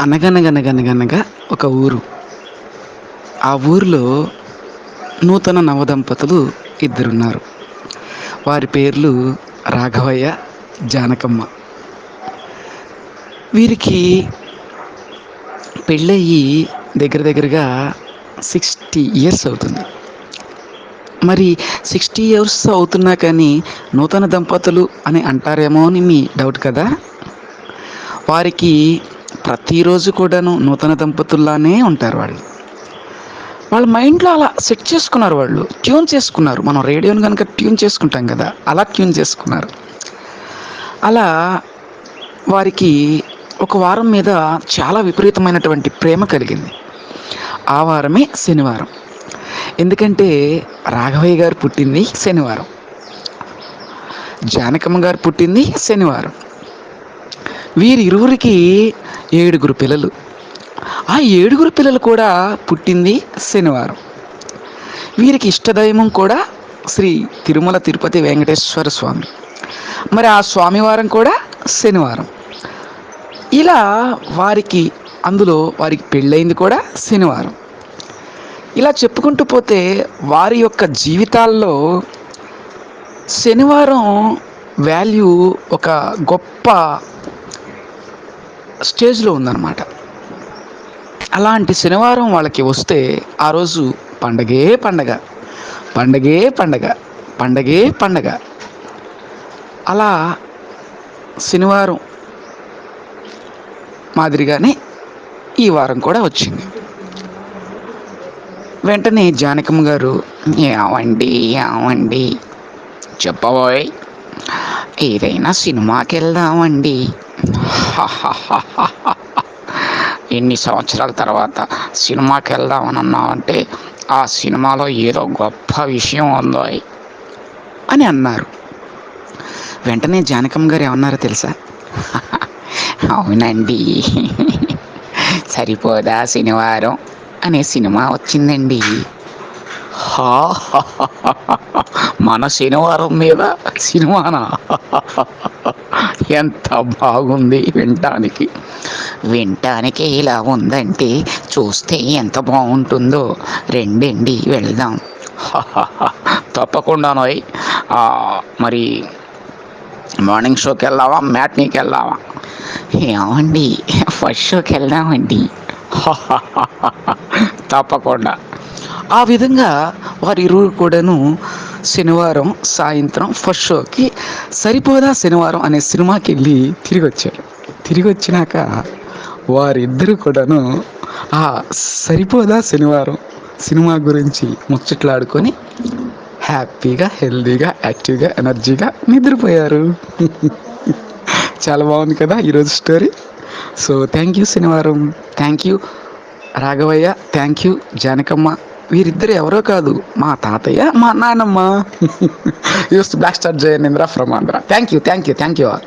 అనగనగనగనగనగా ఒక ఊరు. ఆ ఊరిలో నూతన నవదంపతులు ఇద్దరున్నారు. వారి పేర్లు రాఘవయ్య జానకమ్మ. వీరికి పెళ్ళయి దగ్గర దగ్గరగా సిక్స్టీ ఇయర్స్ అవుతుంది. మరి సిక్స్టీ ఇయర్స్ అవుతున్నా కానీ నూతన దంపతులు అని అంటారేమో అని మీ డౌట్ కదా? వారికి ప్రతిరోజు కూడాను నూతన దంపతుల్లానే ఉంటారు వాళ్ళు. వాళ్ళ మైండ్లో అలా సెట్ చేసుకున్నారు వాళ్ళు. ట్యూన్ చేసుకున్నారు. మనం రేడియోని కనుక ట్యూన్ చేసుకుంటాం కదా అలా ట్యూన్ చేసుకున్నారు. అలా వారికి ఒక వారం మీద చాలా విపరీతమైనటువంటి ప్రేమ కలిగింది. ఆ వారమే శనివారం. ఎందుకంటే రాఘవయ్య గారు పుట్టింది శనివారం. జానకమ్మ గారు పుట్టింది శనివారం. వీరిరువురికి ఏడుగురు పిల్లలు. ఆ ఏడుగురు పిల్లలు కూడా పుట్టింది శనివారం. వీరికి ఇష్టదైవం కూడా శ్రీ తిరుమల తిరుపతి వెంకటేశ్వర స్వామి. మరి ఆ స్వామివారం కూడా శనివారం. ఇలా వారికి అందులో వారికి పెళ్ళైంది కూడా శనివారం. ఇలా చెప్పుకుంటూ పోతే వారి యొక్క జీవితాల్లో శనివారం వాల్యూ ఒక గొప్ప స్టేజ్లో ఉందన్నమాట. అలాంటి శనివారం వాళ్ళకి వస్తే ఆ రోజు పండగే పండగ పండగే పండగ పండగే పండగ. అలా శనివారం మాదిరిగానే ఈ వారం కూడా వచ్చింది. వెంటనే జానకమ్మ గారు ఏమండి ఏమండి చెప్పబోయ్ ఏదైనా సినిమాకి వెళ్దామండి ఎన్ని సంవత్సరాల తర్వాత సినిమాకి వెళ్దామని అన్నామంటే ఆ సినిమాలో ఏదో గొప్ప విషయం ఉందో అని అన్నారు. వెంటనే జానకమ్మ గారు ఏమన్నారో తెలుసా? అవునండి. సరిపోదా శనివారం అనే సినిమా వచ్చిందండి. మన శనివారం మీద సినిమానా? ఎంత బాగుంది వినటానికి. వినటానికి ఇలా ఉందంటే చూస్తే ఎంత బాగుంటుందో. రెండండి వెళ్దాం. తప్పకుండానోయ్ మరి మార్నింగ్ షోకి వెళ్దామా మ్యాట్నీకి వెళ్దామా? ఏమండి ఫస్ట్ షోకి వెళ్దామండి. తప్పకుండా. ఆ విధంగా వారి ఇరువురు కూడాను శనివారం సాయంత్రం ఫస్ట్ షోకి సరిపోదా శనివారం అనే సినిమాకి వెళ్ళి తిరిగి వచ్చారు తిరిగి వచ్చినాక వారిద్దరూ కూడాను ఆ సరిపోదా శనివారం సినిమా గురించి ముచ్చట్లాడుకొని హ్యాపీగా హెల్దీగా యాక్టివ్గా ఎనర్జీగా నిద్రపోయారు. చాలా బాగుంది కదా ఈరోజు స్టోరీ. సో థ్యాంక్ యూ శనివారం. Thank you Raghavayya. Thank you Janakamma. వీరిద్దరు ఎవరో కాదు. మా తాతయ్య మా నాన్నమ్మ use black star Jayanendra from Andhra. Thank you thank you thank you all